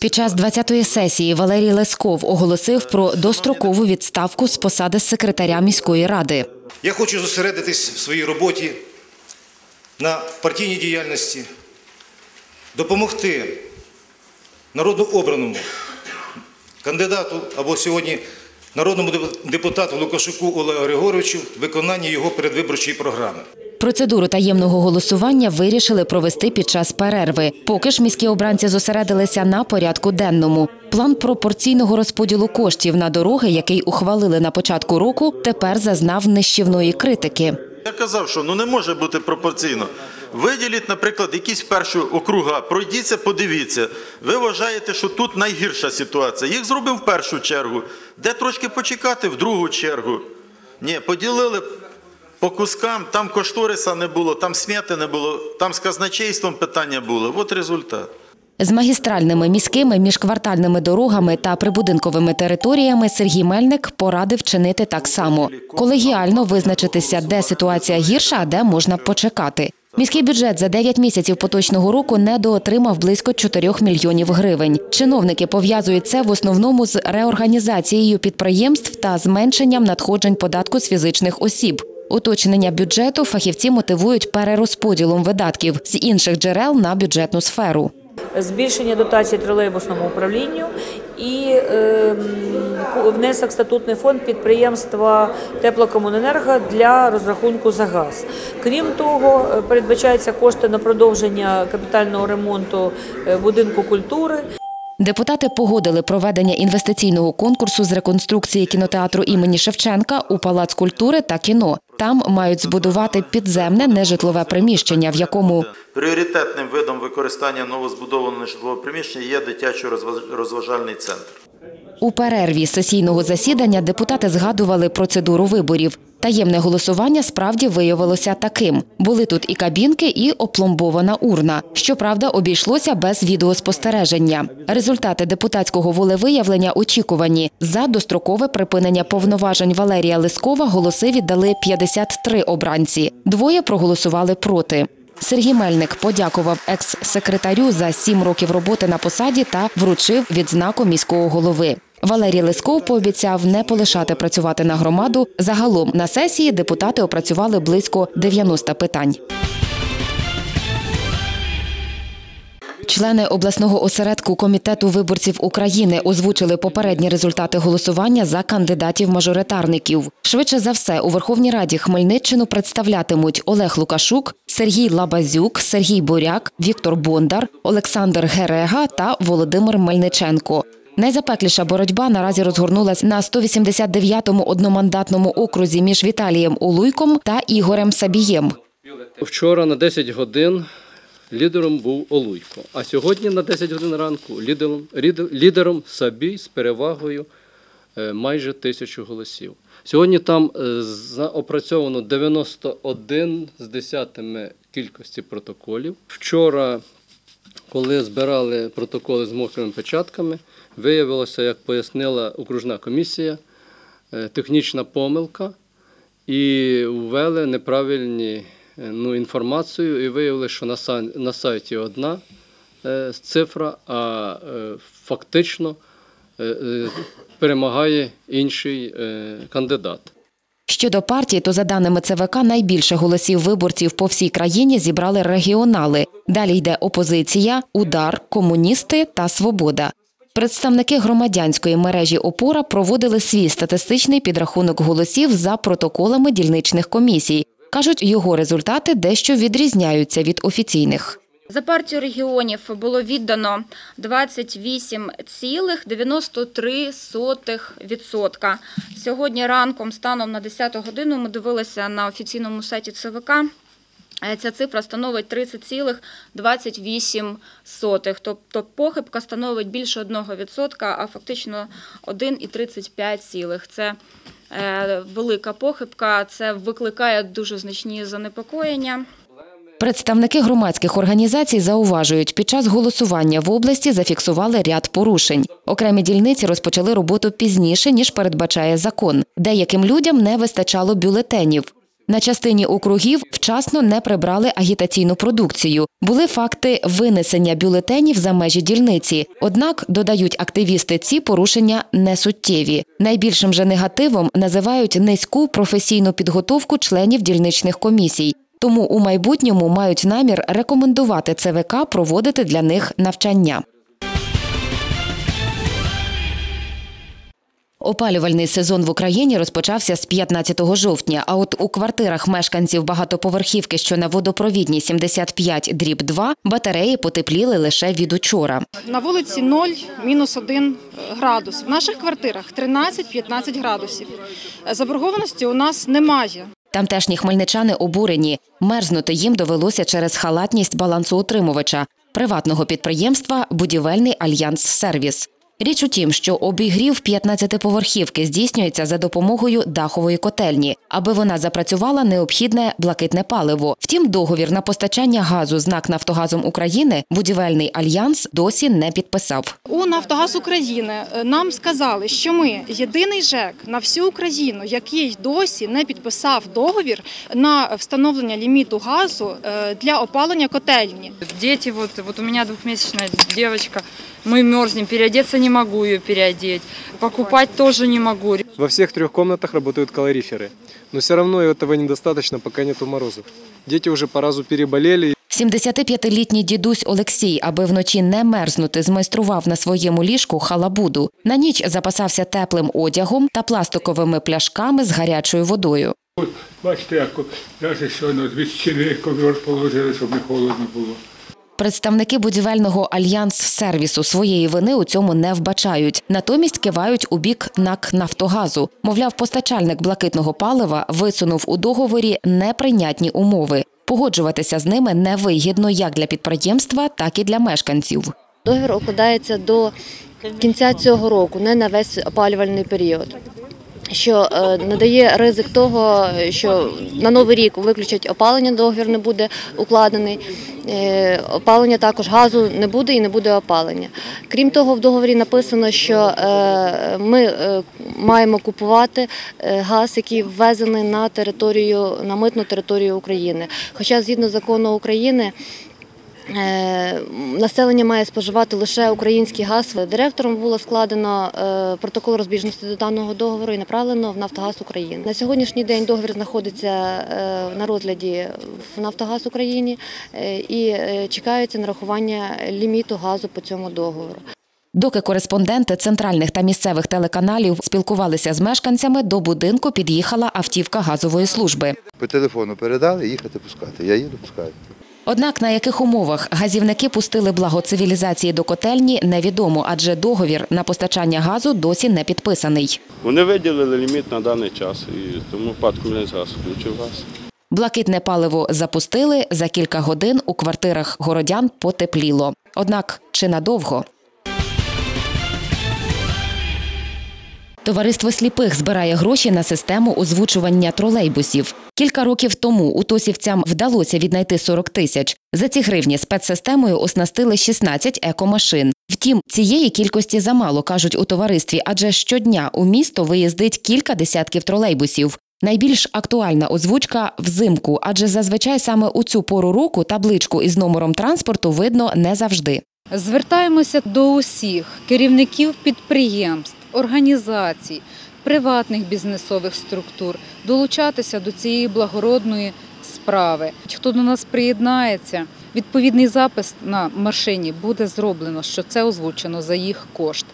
Під час 20-ї сесії Валерій Лесков оголосив про дострокову відставку з посади секретаря міської ради. Я хочу зосередитись в своїй роботі на партійній діяльності, допомогти народно обраному кандидату або сьогодні народному депутату Лукашуку Олегу Григоровичу в виконанні його передвиборчої програми. Процедуру таємного голосування вирішили провести під час перерви. Поки ж міські обранці зосередилися на порядку денному. План пропорційного розподілу коштів на дороги, який ухвалили на початку року, тепер зазнав нищівної критики. Я казав, що ну не може бути пропорційно. Виділіть, наприклад, якісь перші округа, пройдіться, подивіться. Ви вважаєте, що тут найгірша ситуація. Їх зробив в першу чергу. Де трошки почекати в другу чергу. Ні, поділили по кускам, там кошториса не було, там сміти не було, там з казначейством питання було. От результат. З магістральними міськими міжквартальними дорогами та прибудинковими територіями Сергій Мельник порадив чинити так само колегіально визначитися, де ситуація гірша, а де можна почекати. Міський бюджет за 9 місяців поточного року недоотримав близько 4 мільйонів гривень. Чиновники пов'язують це в основному з реорганізацією підприємств та зменшенням надходжень податку з фізичних осіб. Уточнення бюджету фахівці мотивують перерозподілом видатків з інших джерел на бюджетну сферу. збільшення дотацій тролейбусному управлінню і е, внесок статутний фонд підприємства теплокомуненерго для розрахунку за газ. Крім того, е, передбачаються кошти на продовження капітального ремонту е, будинку культури. Депутати погодили проведення інвестиційного конкурсу з реконструкції кінотеатру імені Шевченка у Палац культури та кіно. Там мають збудувати підземне нежитлове приміщення, в якому Пріоритетним видом використання новозбудованого нежитлового приміщення є дитячо-розважальний центр. у перерві сесійного засідання депутати згадували процедуру виборів. Таємне голосування справді виявилося таким: були тут і кабінки, і опломбована урна. Щоправда, обійшлося без відеоспостереження. Результати депутатського волевиявлення очікувані. За дострокове припинення повноважень Валерія Лискова голоси віддали 53 обранці. Двоє проголосували проти. Сергій Мельник подякував екс-секретарю за сім років роботи на посаді та вручив відзнаку міського голови. Валерій Лисков пообіцяв не полишати працювати на громаду. Загалом на сесії депутати опрацювали близько 90 питань. Члени обласного осередку комітету виборців України озвучили попередні результати голосування за кандидатів-мажоритарників. Швидше за все у Верховній Раді Хмельниччину представлятимуть Олег Лукашук, Сергій Лабазюк, Сергій Буряк, Віктор Бондар, Олександр Герега та Володимир Мельниченко. Найзапекліша боротьба наразі розгорнулась на 189-му одномандатному окрузі між Віталієм Улуйком та Ігорем Сабієм. Вчора на 10 годин лідером був Олуйко, а сьогодні на 10 годин ранку лідером, лідером Сабій з перевагою е, майже тисячу голосів. Сьогодні там е, опрацьовано 91 з десятими кількості протоколів. Вчора, коли збирали протоколи з мокрими печатками, виявилося, як пояснила окружна комісія, е, технічна помилка і ввели неправильні е, ну, інформацію, і виявили, що на, сайті одна е, цифра, а фактично перемагає інший кандидат. Щодо партій, то за даними ЦВК, найбільше голосів виборців по всій країні зібрали регіонали. Далі йде опозиція, удар, комуністи та свобода. Представники громадянської мережі Опора проводили свій статистичний підрахунок голосів за протоколами дільничних комісій. кажуть, його результати дещо відрізняються від офіційних. За партію регіонів було віддано 28,93%. Сьогодні ранком, станом на 10 годину, ми дивилися на офіційному сайті ЦВК. Е, Ця цифра становить 30,28. Тобто похибка становить більше 1%, а фактично 1,35. Це е, велика похибка, це викликає дуже значні занепокоєння. Представники громадських організацій зауважують, під час голосування в області зафіксували ряд порушень. Окремі дільниці розпочали роботу пізніше, ніж передбачає закон. Деяким людям не вистачало бюлетенів. На частині округів вчасно не прибрали агітаційну продукцію. Були факти винесення бюлетенів за межі дільниці. Однак, додають активісти, ці порушення не суттєві. Найбільшим же негативом називають низьку професійну підготовку членів дільничних комісій. Тому у майбутньому мають намір рекомендувати ЦВК проводити для них навчання. Опалювальний сезон в Україні розпочався з 15 жовтня. А от у квартирах мешканців багатоповерхівки, що на водопровідній 75 дріб 2, батареї потепліли лише від учора. На вулиці 0, мінус 1 градус. В наших квартирах 13-15 градусів. Заборгованості у нас немає. Тамтешні хмельничани обурені. Мерзнути їм довелося через халатність балансоутримувача приватного підприємства Будівельний альянс Сервіс. Річ у тім, що обігрів 15-поверхівки здійснюється за допомогою дахової котельні. Аби вона запрацювала, необхідне блакитне паливо. Втім, договір на постачання газу з НАК Нафтогазом України Будівельний альянс досі не підписав. У Нафтогаз України нам сказали, що ми єдиний ЖЕК на всю Україну, який досі не підписав договір на встановлення ліміту газу е, для опалення котельні. Дети, вот, вот у меня двухмесячная девочка, мы мерзнем, переодеться не могу ее переодеть, покупать тоже не могу. Во всех трех комнатах работают калориферы. Но все равно этого недостаточно, пока нету морозов. Дети уже по разу переболели, 75-літній дідусь Олексій, аби вночі не мерзнути, змайстрував на своєму ліжку халабуду. На ніч запасався теплим одягом та пластиковими пляшками з гарячою водою. От бачите, як навіть щойно від стіни ковер положили, щоб не холодно було. Представники будівельного альянс сервісу своєї вини у цьому не вбачають. Натомість кивають у бік НАК Нафтогазу. Мовляв, постачальник блакитного палива висунув у договорі неприйнятні умови. Погоджуватися з ними невигідно як для підприємства, так і для мешканців. Договір укладається до кінця цього року, не на весь опалювальний період. Що е, надає ризик того, що на новий рік виключать опалення, договір не буде укладений. Е, Опалення також газу не буде і не буде опалення. Крім того, в договорі написано, що е, ми маємо купувати газ, який ввезений на територію на митну територію України. Хоча згідно закону України. Е, Населення має споживати лише український газ. Директором було складено е, протокол розбіжності до даного договору і направлено в Нафтогаз України. На сьогоднішній день договір знаходиться е, на розгляді в Нафтогаз Україні е, і чекається нарахування ліміту газу по цьому договору. Доки кореспонденти центральних та місцевих телеканалів спілкувалися з мешканцями, до будинку під'їхала автівка газової служби. По телефону передали, їхати пускати. Я їду пускаю. Однак на яких умовах газівники пустили благо цивілізації до котельні, невідомо, адже договір на постачання газу досі не підписаний. Вони виділили ліміт на даний час, і тому ПАД «Хмельницькгаз» включив газ. Блакитне паливо запустили за кілька годин у квартирах городян потепліло. Однак чи надовго? Товариство сліпих збирає гроші на систему озвучування тролейбусів. Кілька років тому утосівцям вдалося віднайти 40 тисяч. За ці гривні спецсистемою оснастили 16 екомашин. Втім, цієї кількості замало кажуть у товаристві, адже щодня у місто виїздить кілька десятків тролейбусів. Найбільш актуальна озвучка взимку, адже зазвичай саме у цю пору року табличку із номером транспорту видно не завжди. Звертаємося до усіх керівників підприємств, організацій, приватних бізнесових структур долучатися до цієї благородної справи. Хто до нас приєднається, відповідний запис на машині буде зроблено, що це озвучено за їх кошт.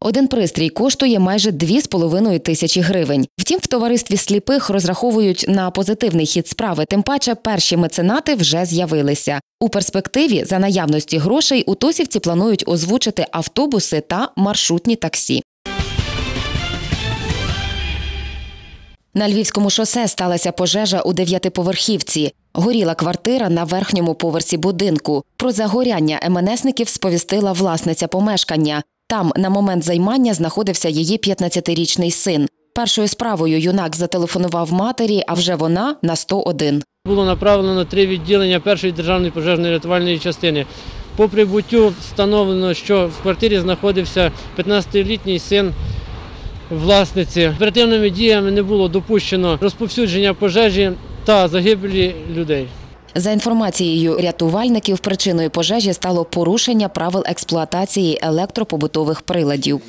Один пристрій коштує майже 2,5 тисячі гривень. Втім, в товаристві сліпих розраховують на позитивний хід справи. Тим паче, перші меценати вже з'явилися. У перспективі за наявності грошей утосівці планують озвучити автобуси та маршрутні таксі. На Львівському шосе сталася пожежа у дев'ятиповерхівці. Горіла квартира на верхньому поверсі будинку. Про загоряння МНСників сповістила власниця помешкання. Там на момент займання знаходився її 15-річний син. Першою справою юнак зателефонував матері, а вже вона на 101. Було направлено три відділення першої державної пожежної рятувальної частини. По прибуттю встановлено, що в квартирі знаходився 15-літній син власниці. Оперативними діями не було допущено розповсюдження пожежі та загибелі людей. За інформацією рятувальників, причиною пожежі стало порушення правил експлуатації електропобутових приладів.